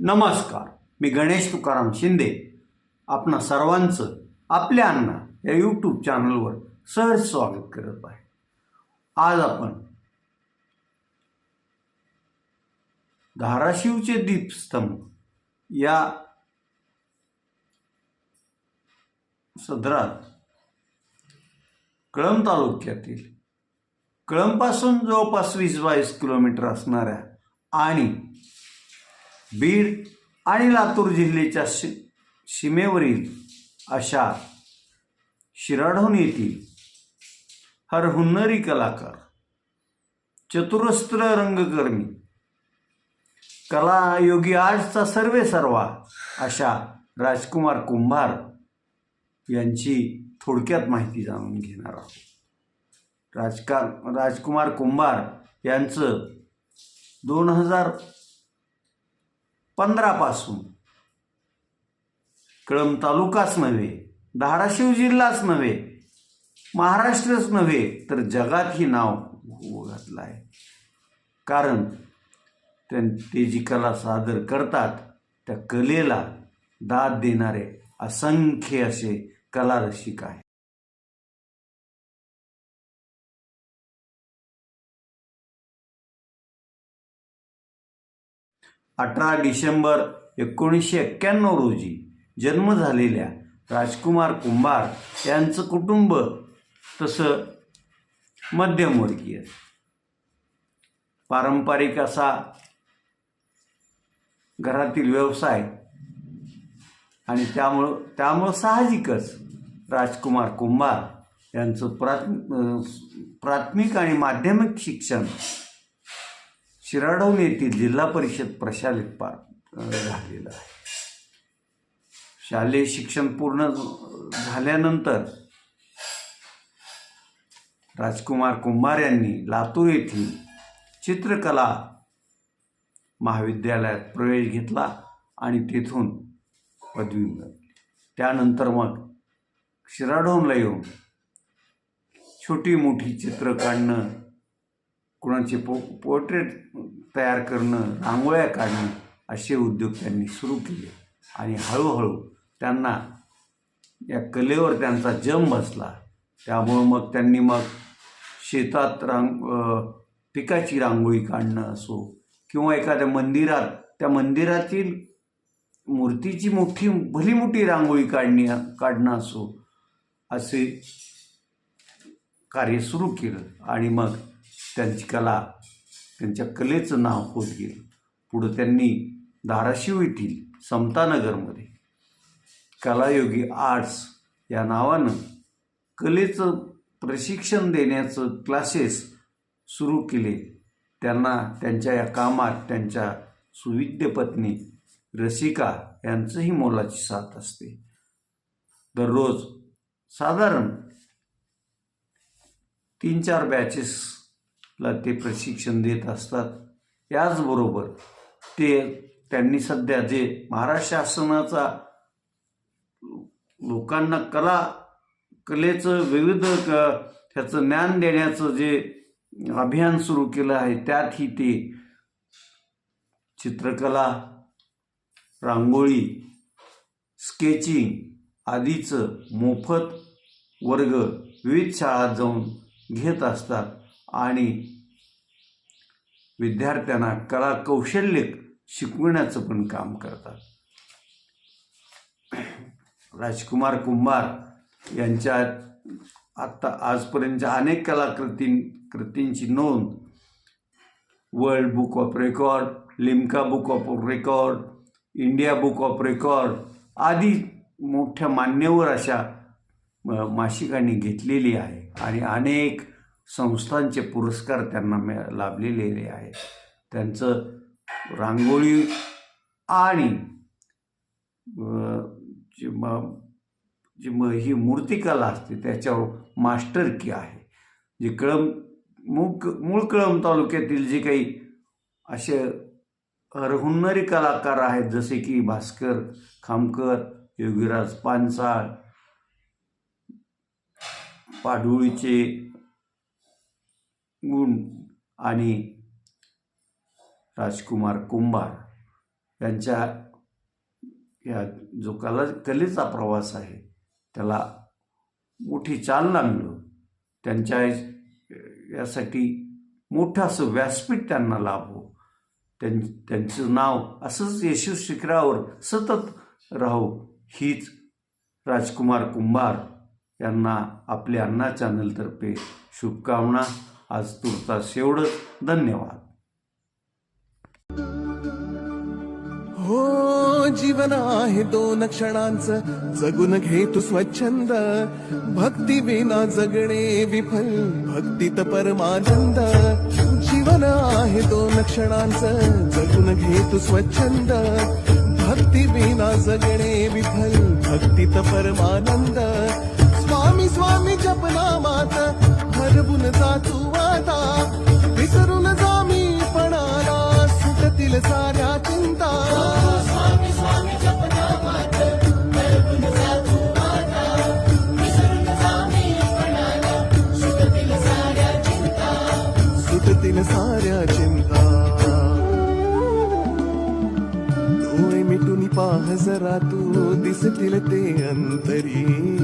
नमस्कार. मी गणेश तुकाराम शिंदे. आपणा सर्वांचं आपल्या अण्णा या यूट्यूब चॅनलवर सहज स्वागत करत आहे. आज आपण धाराशिवचे दीपस्तंभ या सदरात कळंब तालुक्यातील कळंबपासून जवळपास वीस बावीस किलोमीटर असणाऱ्या आणि बीड आणि लातूर जिल्ह्याच्या शि सीमेवरील अशा शिराढोण येथील हरहुन्नरी कलाकार चतुरस्त्र रंगकर्मी कला योगी आजचा सर्वे सर्वा अशा राजकुमार कुंभार यांची थोडक्यात माहिती जाणून घेणार आहोत. राजका राजकुमार कुंभार यांचं दोन हजार पंधरापासून कळंब तालुकाच नव्हे धाराशिव जिल्हाच नव्हे महाराष्ट्रच नव्हे तर जगातही नाव घातलं आहे कारण त्यां ते जी कला सादर करतात त्या कलेला दाद देणारे असंख्य असे कलारसिक आहे अठरा डिसेंबर एकोणीसशे एक्क्याण्णव रोजी जन्म झालेल्या राजकुमार कुंभार यांचं कुटुंब तसं मध्यमवर्गीय. पारंपरिक असा घरातील व्यवसाय आणि त्यामुळं त्यामुळं साहजिकच राजकुमार कुंभार यांचं प्राथ प्राथमिक आणि माध्यमिक शिक्षण शिराडोन येथील जिल्हा परिषद प्रशालेत पार झालेलं आहे. शालेय शिक्षण पूर्ण झाल्यानंतर राजकुमार कुंभार यांनी लातूर येथील चित्रकला महाविद्यालयात प्रवेश घेतला आणि तेथून पदवी मिळवली. त्यानंतर मग शिराडोनला येऊन छोटी मोठी चित्र काढणं कुणाचे पो पोर्ट्रेट तयार करणं रांगोळ्या काढणं असे उद्योग त्यांनी सुरू केले. आणि हळूहळू त्यांना या कलेवर त्यांचा जम बसला. त्यामुळं मग त्यांनी मग शेतात रांग पिकाची रांगोळी काढणं असो किंवा एखाद्या मंदिरात त्या मंदिरातील मूर्तीची मोठी भली मोठी रांगोळी काढणी काढणं असो असे कार्य सुरू केलं. आणि मग त्यांची कला त्यांच्या कलेचं नाव होत गेलं पुढं त्यांनी धाराशिव येथील समतानगरमध्ये कलायोगी आर्ट्स या नावानं कलेचं प्रशिक्षण देण्याचं क्लासेस सुरू केले. त्यांना त्यांच्या या कामात त्यांच्या सुविद्य पत्नी रसिका यांचंही मोलाची साथ असते. दररोज साधारण तीन चार बॅचेस ला ते प्रशिक्षण देत असतात. याचबरोबर ते त्यांनी सध्या जे महाराष्ट्र शासनाचा लोकांना कला कलेचं विविध क त्याचं ज्ञान देण्याचं जे अभियान सुरू केलं आहे त्यातही ते चित्रकला रांगोळी स्केचिंग आदीचं मोफत वर्ग विविध शाळात जाऊन घेत असतात. आणि विद्यार्थ्यांना कला कौशल्य शिकविण्याचं पण काम करतात. राजकुमार कुंभार यांच्या आत्ता आजपर्यंतच्या अनेक कलाकृती कृतींची नोंद world book of record Limca book of record India book of record आदी मोठ्या मान्यवर अशा मासिकांनी घेतलेली आहे. आणि अनेक संस्थांचे पुरस्कार त्यांना मिळ लाभलेले आहेत. त्यांचं रांगोळी आणि जी म जी म ही मूर्तिकला असते त्याच्यावर मास्टर की आहे. जी कळम मूळ मूळ कळंब तालुक्यातील जे काही असे हरहुन्नरी कलाकार आहेत जसे की भास्कर खामकर योगीराज पानसाळ पाडुळीचे गुण आणि राजकुमार कुंभार यांच्या या जो कला कलेचा प्रवास आहे त्याला मोठी चालना मिळो त्यांच्या यासाठी मोठं असं व्यासपीठ त्यांना लाभो. त्यां त्यांचं नाव असंच येशू शिखरावर सतत राहो हीच राजकुमार कुंभार यांना आपल्या अण्णा चॅनलतर्फे शुभकामना. आज तुर्तास एवढंच धन्यवाद. हो जीवन आहे दोन क्षणांचं. जगून घे तू स्वच्छंद. भक्ती विना जगणे विफल. भक्तीत परमानंद. जीवन आहे दोन क्षणांचं. जगून घे तू स्वच्छंद. भक्ती विना जगणे विफल. भक्तीत परमानंद. स्वामी स्वामी जपना मात जा तू आता. विसरून जा मी पणाला सुटतील साऱ्या चिंता. सुटतील साऱ्या चिंता. डोळे मिटून पाह जरा तू दिसतील ते अंतरी.